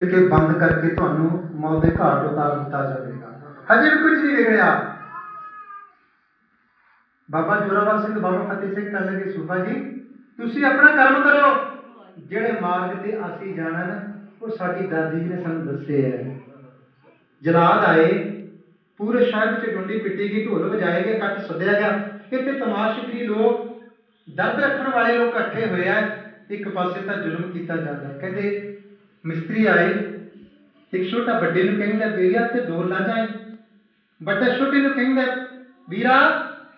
ਕੇ ਬੰਦ ਕਰਕੇ ਤੁਹਾਨੂੰ ਮੌਤ ਦੇ ਘਾਟ ਉਤਾਰ ਦਿੱਤਾ ਜਾਵੇਗਾ। ਹਜੇ ਵੀ ਕੁਝ ਨਹੀਂ ਵਿਗੜਿਆ। ਬਾਬਾ ਜੋਰਾਵਰ ਸਿੰਘ, ਬਾਬਾ ਫਤਿਹ ਸਿੰਘ ਕਹਿਣ ਲੱਗੇ, ਸੂਬਾ ਜੀ, ਤੁਸੀਂ ਆਪਣਾ ਕਰਮ ਕਰੋ। ਜਿਹੜੇ ਮਾਰਗ ਤੇ ਅਸੀਂ ਜਾਣਾ ਨਾ, ਉਹ ਸਾਡੀ ਦਾਦੀ ਜੀ ਨੇ ਸਾਨੂੰ ਦੱਸੇ ਹੈ ਜਲਾਦ ਆਏ, ਪੂਰੇ ਸ਼ਹਿਰ ਵਿੱਚ ਡੁੰਡੀ ਪਿੱਟੀ ਗਈ, ਢੋਲ ਵਜਾਏ ਗਏ, ਕੱਟ ਸੱਦਿਆ ਗਿਆ। ਇੱਥੇ ਤਮਾਸ਼ਬੀਨ ਲੋਕ, ਦਰਦ ਰੱਖਣ ਵਾਲੇ ਲੋਕ ਇਕੱਠੇ ਹੋਏ ਆ। ਇੱਕ ਪਾਸੇ ਤਾਂ ਜ਼ੁਲਮ ਕੀਤਾ ਜਾਂਦਾ ਕਹਿੰਦੇ ਮਿਸਤਰੀ ਆਏ, ਇੱਕ ਛੋਟਾ ਵੱਡੇ ਨੂੰ ਕਹਿੰਦਾ ਵੀਰਾ ਤੇ ਡੋਰ ਲਾ ਜਾਏ ਵੱਡਾ ਛੋਟੇ ਨੂੰ ਕਹਿੰਦਾ, ਵੀਰਾ,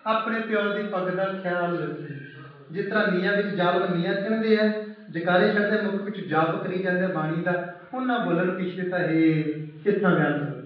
ਆਪਣੇ ਪਿਓ ਦੀ ਪੱਗ ਦਾ ਖਿਆਲ ਰੱਖੀ। ਜਿਸ ਤਰ੍ਹਾਂ ਨੀਆਂ ਵਿੱਚ ਜਾਲ ਨੀਆਂ ਕਹਿੰਦੇ ਆ, ਜਕਾਰੇ ਛੱਡਦੇ ਮੁਖ ਵਿੱਚ ਜਾਪ ਕਰੀ ਜਾਂਦੇ ਬਾਣੀ ਦਾ, ਉਹਨਾਂ ਬੋਲਣ ਪਿਛਲੇ ਤਾਂ ਇਹ ਕਿਸ ਤਰ੍ਹਾਂ ਬਿਆਨ ਕਰੋ